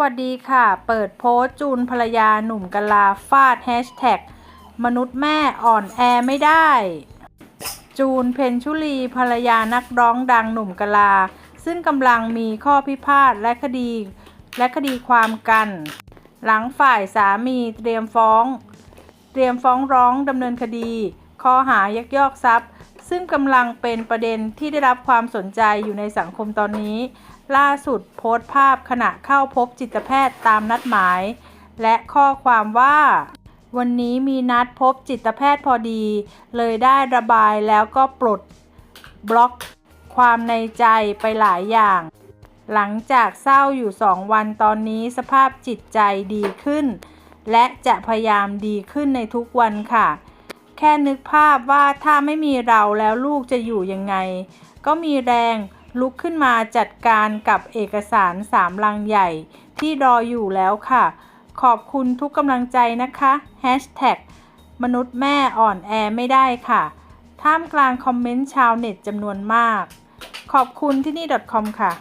วัสดีค่ะ เปิดโพสจูนภรรยาหนุ่มกะลาฟาดแฮชแท็กมนุษย์แม่อ่อนแอไม่ได้ จูนเพนชุลีภรรยานักร้องดังหนุ่มกะลา ซึ่งกำลังมีข้อพิพาทและคดี และคดีความกัน หลังฝ่ายสามีเตรียมฟ้อง เตรียมฟ้องร้องดำเนินคดี ข้อหายักยอกทรัพย์ ซึ่งกำลังเป็นประเด็นที่ได้รับความสนใจอยู่ในสังคมตอนนี้ ล่าสุดโพสต์ภาพขณะเข้าพบจิตแพทย์ตามนัดหมาย และข้อความว่า วันนี้มีนัดพบจิตแพทย์พอดี เลยได้ระบายแล้วก็ปลดบล็อกความในใจไปหลายอย่าง หลังจากเศร้าอยู่สองวันตอนนี้สภาพจิตใจดีขึ้น และจะพยายามดีขึ้นในทุกวันค่ะ ค่นึกภาพว่าถ้าไม่มีเราแล้วลูกจะอยู่ยังไง ก็มีแรงลุกขึ้นมาจัดการกับเอกสารสามลังใหญ่ ที่รออยู่แล้วค่ะ ขอบคุณทุกกำลังใจนะคะแฮชแท็กมนุษย์แม่อ่อนแอไม่ได้ค่ะ ท่ามกลางคอมเมนต์ชาวเน็ตจำนวนมาก ขอบคุณที่นี่ .com ค่ะ